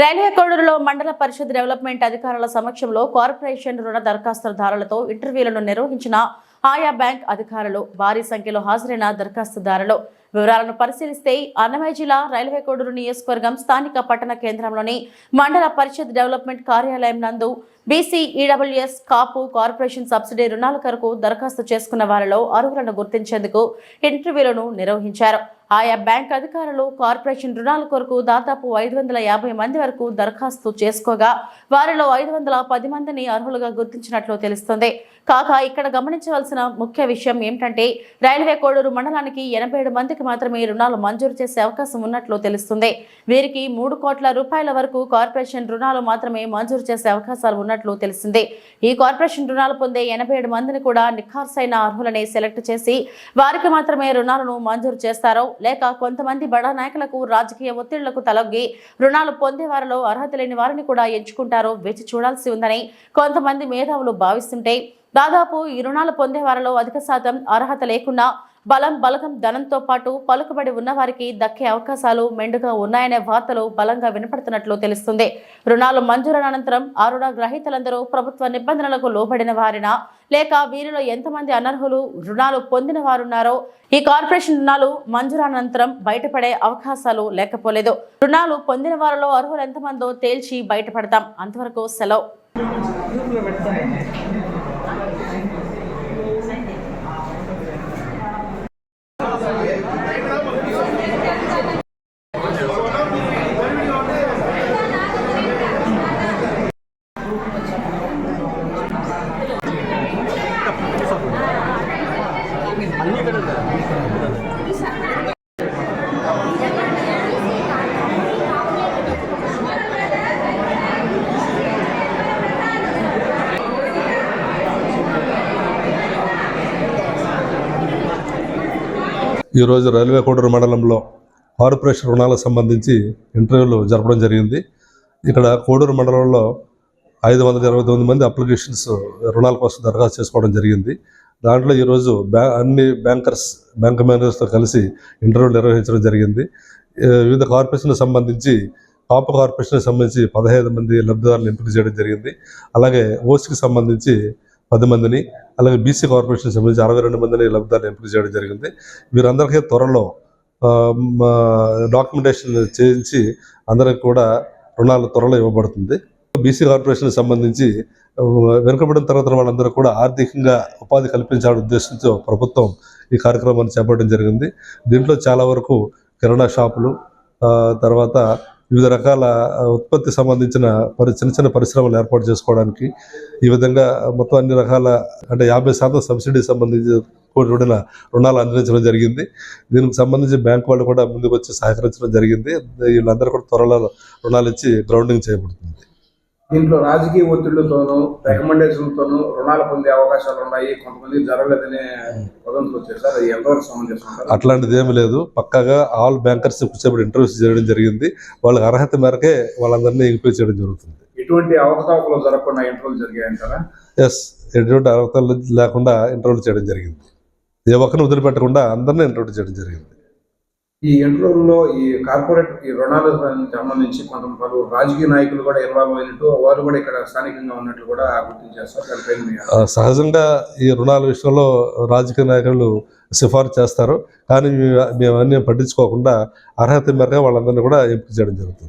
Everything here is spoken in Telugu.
రైల్వే కోడూరులో మండల పరిషత్ డెవలప్మెంట్ అధికారుల సమక్షంలో కార్పొరేషన్ రుణ దరఖాస్తుదారులతో ఇంటర్వ్యూలను నిర్వహించిన ఆయా బ్యాంక్ అధికారులు. భారీ సంఖ్యలో హాజరైన దరఖాస్తుదారులు. వివరాలను పరిశీలిస్తే అన్నమయ్య జిల్లా రైల్వే కోడూరు నియోజకవర్గం స్థానిక పట్టణ కేంద్రంలోని మండల పరిషత్ డెవలప్మెంట్ కార్యాలయం నందు BC EWS Kapu corporation subsidy రుణాల కొరకు దరఖాస్తు చేసుకున్న వారిలో అర్హులను గుర్తించేందుకు ఇంటర్వ్యూలను నిర్వహించారు. ఆయా బ్యాంక్ అధికారులు కార్పొరేషన్ రుణాల కొరకు దాదాపు ఐదు వందల యాభై మంది వరకు దరఖాస్తు చేసుకోగా వారిలో ఐదు వందల పది మందిని అర్హులుగా గుర్తించినట్లు తెలుస్తుంది. కాగా ఇక్కడ గమనించవలసిన ముఖ్య విషయం ఏమిటంటే రైల్వే కోడూరు మండలానికి ఎనభై ఏడు మందికి మాత్రమే రుణాలు మంజూరు చేసే అవకాశం ఉన్నట్లు తెలుస్తుంది. వీరికి మూడు కోట్ల రూపాయల వరకు కార్పొరేషన్ రుణాలు మాత్రమే మంజూరు చేసే అవకాశాలు ఉన్నట్లు తెలిసింది. ఈ కార్పొరేషన్ రుణాలు పొందే ఎనభై ఏడు మందిని కూడా నిఖార్సైన అర్హులని సెలెక్ట్ చేసి వారికి మాత్రమే రుణాలను మంజూరు చేస్తారో లేక కొంతమంది బడా నాయకులకు రాజకీయ ఒత్తిళ్ళకు తలొగ్గి రుణాలు పొందే వారిలో అర్హత లేని వారిని కూడా ఎంచుకుంటారో వేచి చూడాల్సి ఉందని కొంతమంది మేధావులు భావిస్తుంటే దాదాపు ఈ రుణాలు పొందే వారిలో అధిక శాతం అర్హత లేకుండా బలం బలగం ధనంతో పాటు పలుకుబడి ఉన్నవారికి దక్కే అవకాశాలు మెండుగా ఉన్నాయనే వార్తలు బలంగా వినపడుతున్నట్లు తెలుస్తుంది. రుణాలు మంజూరు అనంతరం ఆ రుణ గ్రహీతలందరూ ప్రభుత్వ నిబంధనలకు లోబడిన వారినా లేక వీరిలో ఎంతమంది అనర్హులు రుణాలు పొందిన వారున్నారో ఈ కార్పొరేషన్ రుణాలు మంజూరు అనంతరం బయటపడే అవకాశాలు లేకపోలేదు. రుణాలు పొందిన వారిలో అర్హులు ఎంతమందో తేల్చి బయటపడతాం. అంతవరకు సెలవు. ఈరోజు రైల్వే కోడూరు మండలంలో కార్పొరేషన్ రుణాలకు సంబంధించి ఇంటర్వ్యూలు జరపడం జరిగింది. ఇక్కడ కోడూరు మండలంలో ఐదు వందల ఇరవై తొమ్మిది మంది అప్లికేషన్స్ రుణాల కోసం దరఖాస్తు చేసుకోవడం జరిగింది. దాంట్లో ఈరోజు బ్యా అన్ని బ్యాంకర్స్ బ్యాంక్ మేనేజర్స్తో కలిసి ఇంటర్వ్యూలు నిర్వహించడం జరిగింది. వివిధ కార్పొరేషన్లకు సంబంధించి పాప కార్పొరేషన్కి సంబంధించి పదహైదు మంది లబ్ధిదారులు ఎంపిక చేయడం జరిగింది. అలాగే ఓస్కి సంబంధించి పది మందిని అలాగే బీసీ కార్పొరేషన్ సంబంధించి అరవై రెండు మందిని లబ్ధిదారులు ఎంపిక చేయడం జరిగింది. వీరందరికీ త్వరలో మా డాక్యుమెంటేషన్ చేయించి అందరికి కూడా రుణాలు త్వరలో ఇవ్వబడుతుంది. బీసీ కార్పొరేషన్ సంబంధించి వెనుకబడిన తరగతుల వాళ్ళందరూ కూడా ఆర్థికంగా ఉపాధి కల్పించాలనే ఉద్దేశంతో ప్రభుత్వం ఈ కార్యక్రమాన్ని చేపట్టడం జరిగింది. దీంట్లో చాలా వరకు కిరాణా షాపులు ఆ, తర్వాత వివిధ రకాల ఉత్పత్తి సంబంధించిన పరి చిన్న చిన్న పరిశ్రమలు ఏర్పాటు చేసుకోవడానికి ఈ విధంగా మొత్తం అన్ని రకాల అంటే యాభై శాతం సబ్సిడీ సంబంధించి కూడిన రుణాలు అందించడం జరిగింది. దీనికి సంబంధించి బ్యాంక్ వాళ్ళు కూడా ముందుకు వచ్చి సహకరించడం జరిగింది. వీళ్ళందరూ కూడా త్వరలో రుణాలు ఇచ్చి గ్రౌండింగ్ చేయబడుతుంది. దీంట్లో రాజకీయ ఒత్తిళ్ళతోనూ రికమెండేషన్లతోనూ రుణాలు పొందే అవకాశాలు ఉన్నాయి. కొంతమంది జరగలేదనే వదంతులు వచ్చేసారు అది ఎంతవరకు అంటారు? అట్లాంటిది ఏమీ లేదు. పక్కాగా ఆల్ బ్యాంకర్స్ కూర్చోబెట్టి ఇంటర్వ్యూస్ చేయడం జరిగింది. వాళ్ళకి అర్హత మేరకే వాళ్ళందరినీ ఎంపిక చేయడం జరుగుతుంది. ఎటువంటి అవకతవకలు జరగకుండా ఇంటర్వ్యూలు జరిగాయంటారా? ఎస్ ఎటువంటి అర్హతలు లేకుండా ఇంటర్వ్యూ చేయడం జరిగింది. ఏ ఒక్కరిని వదిలిపెట్టకుండా అందరినీ ఇంటర్వ్యూ చేయడం జరిగింది. ఈ ఇంటర్వ్యూలో ఈ కార్పొరేట్ ఈ రుణాలు సంబంధించి కొంత పలు రాజకీయ నాయకులు కూడా ఇన్వాల్వ్ అయినట్టు వారు కూడా ఇక్కడ స్థానికంగా ఉన్నట్లు కూడా గుర్తించేస్తారు. దానిపైన సహజంగా ఈ రుణాల విషయంలో రాజకీయ నాయకులు సిఫార్సు చేస్తారు. కానీ మేము మేము అన్నీ పట్టించుకోకుండా అర్హత మేరకు వాళ్ళందరినీ కూడా ఎంపిక చేయడం జరుగుతుంది.